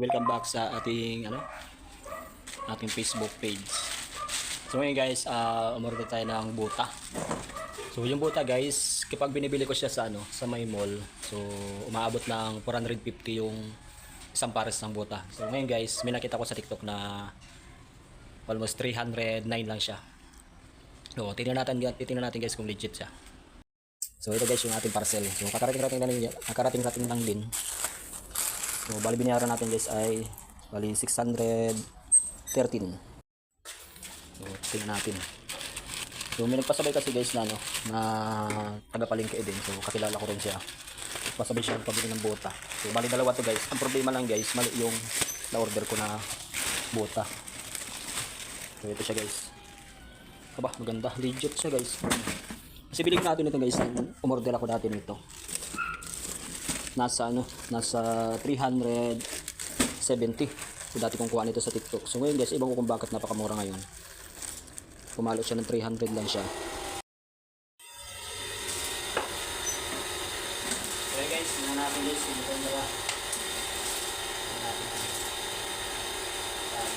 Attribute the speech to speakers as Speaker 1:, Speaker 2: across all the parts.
Speaker 1: welcome back sa ating ano ating Facebook page. So ngayon guys, uh, umorder tayo ng buta. So yung buta guys, kapag binibili ko siya sa ano, sa may mall, so umaabot ng 450 yung isang pares ng buta. So ngayon guys, may nakita ko sa TikTok na almost 309 lang siya. So tingnan natin, titingnan natin guys kung legit siya. So ito guys yung ating parcel. So kakarating-rating lang din, kakarating-rating lang din. So bali binayaran natin guys ay bali 613. So tingnan natin. So may nagpasabay kasi guys na ano na taga palengke din. So kakilala ko rin siya. Pasabay siya pabili ng bota. So bali dalawa to guys. Ang problema lang guys, mali yung na-order ko na bota. So ito siya guys. Aba, maganda. Legit siya guys. Kasi bilig natin ito guys. Umorder ako dati nito. Nasa ano, nasa 370. So dati kong kuha nito sa TikTok. So ngayon guys, ibang ko kung bakit napakamura ngayon. Pumalo siya ng 300 lang siya. Okay guys, tingnan natin guys kung ito nila. Tingnan natin. Yan.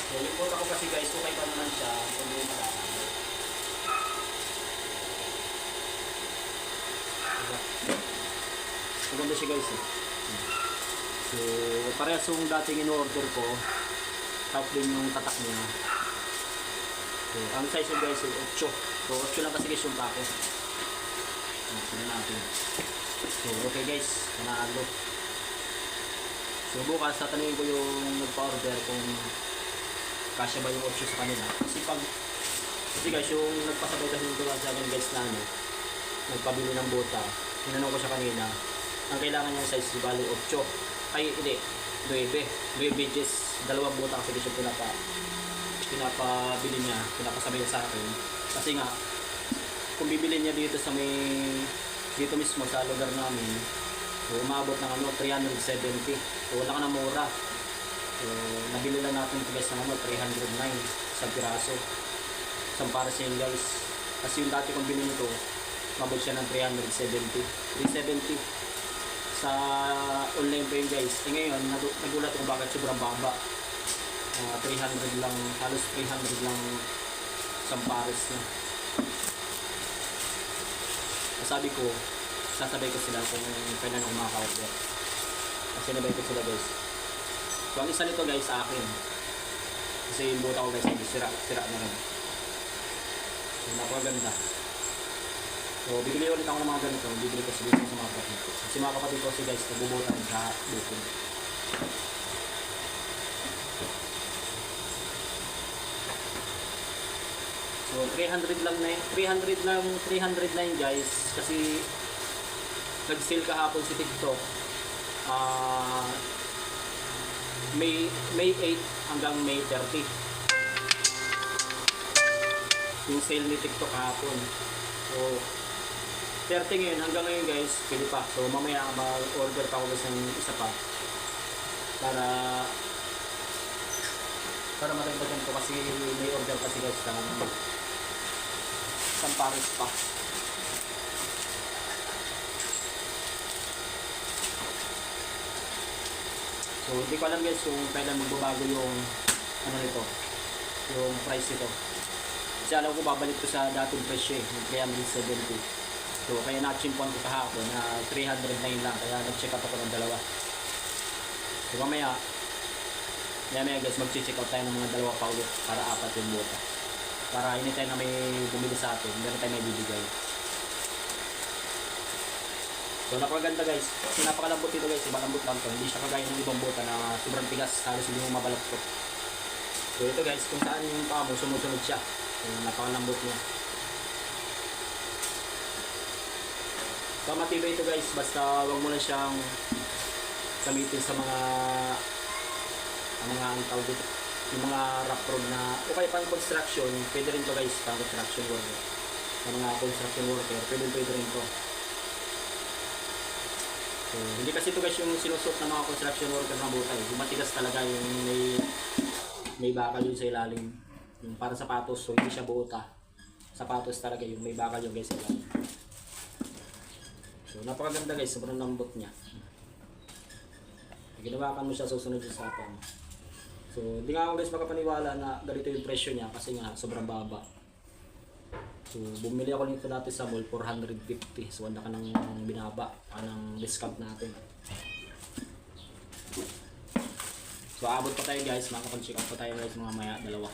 Speaker 1: So yung ko kasi guys, kung pa naman siya, kung hindi matatanggal. Diba? Maganda siya guys eh. So, parehas yung dating in-order ko. Top din yung tatak niya. So, ang size yung guys ay 8. So, 8 lang kasi guys yung pako. So, natin. So, okay guys. Panalo. So, bukas tatanungin ko yung nagpa-order kung kasya ba yung 8 sa kanila. Kasi pag kasi guys, yung nagpasabay kasi nito sa akin guys na ano, nagpabili ng bota, tinanong ko siya kanina, ang kailangan niya size bali 8. Ay, hindi, 9. 9 inches, dalawang bota kasi yung pinapa, pinapabili niya, pinapasabay sa akin. Kasi nga, kung bibili niya dito sa may, dito mismo sa lugar namin, so, umabot ng ano, 370. So, wala ka na mura. So, nabili lang natin guys ng ano, 309 sa piraso. Isang para sa. Kasi yung dati kong binili nito, mabot siya ng 370. 370 sa online yun guys. Eh ngayon, nagu- nagulat ako bakit sobrang baba. Ah, 300 lang, halos 300 lang isang pares na. Sabi ko, sasabay ko sila kung kailan ako makaka-order. Kasi nabay ko sila guys. So ang isa nito guys sa akin. Kasi yung buta ko guys, sira, sira na rin. So, napakaganda. So, bibili ulit ako ng mga ganito. Bibili ko dito sa mga kapatid ko. Kasi mga kapatid ko kasi guys, nabubutan sa bukid. So, 300 lang na yun. 300 lang, 300 na yun guys. Kasi, nag-sale kahapon si TikTok. Ah, May, May 8 hanggang May 30 yung sale ni TikTok kahapon. So, 30 ngayon, hanggang ngayon guys, pili pa. So, mamaya mag-order pa ako guys ng isa pa. Para para matagdagan ko kasi may order kasi guys ng isang pares pa. So, hindi ko alam guys kung kailan magbabago yung ano nito, yung price nito. Kasi alam ko babalik ko sa dating presyo eh, yung 370. So, kaya na-chimpuan ko kahapon na 309 lang, kaya nag-check out ako ng dalawa. So, mamaya, maya maya guys, mag-check out tayo ng mga dalawa pa ulit para apat yung bota. Para hindi tayo na may bumili sa atin, meron tayo may bibigay. So, napakaganda guys. Kasi napakalambot ito guys, ibang lambot lang to. Hindi siya kagaya ng ibang bota na sobrang tigas, halos hindi mo mabalot ko. So, ito guys, kung saan yung paa mo, sumusunod siya. So, napakalambot niya. So, matibay ito guys, basta wag mo lang siyang gamitin sa mga mga ang tawag dito, yung mga rough road na o kaya pang construction, pwede rin to guys, pang construction worker. Sa mga construction worker, pwede pwede rin to. So, hindi kasi ito guys yung sinusot ng mga construction worker na butay. Yung matigas talaga yung may may bakal yun sa ilalim. Yung para sapatos, so hindi siya buta. Sapatos talaga yung may bakal yung guys sa. So, napakaganda guys, sobrang lambot niya. Ginawakan mo siya susunod yung sapa mo. So, hindi nga ako guys makapaniwala na ganito yung presyo niya kasi nga sobrang baba. So, bumili ako nito dati sa mall 450. So, wala ka ng binaba, ka ng discount natin. So, abot pa tayo guys, makakapag-check out pa tayo guys mga maya, dalawa.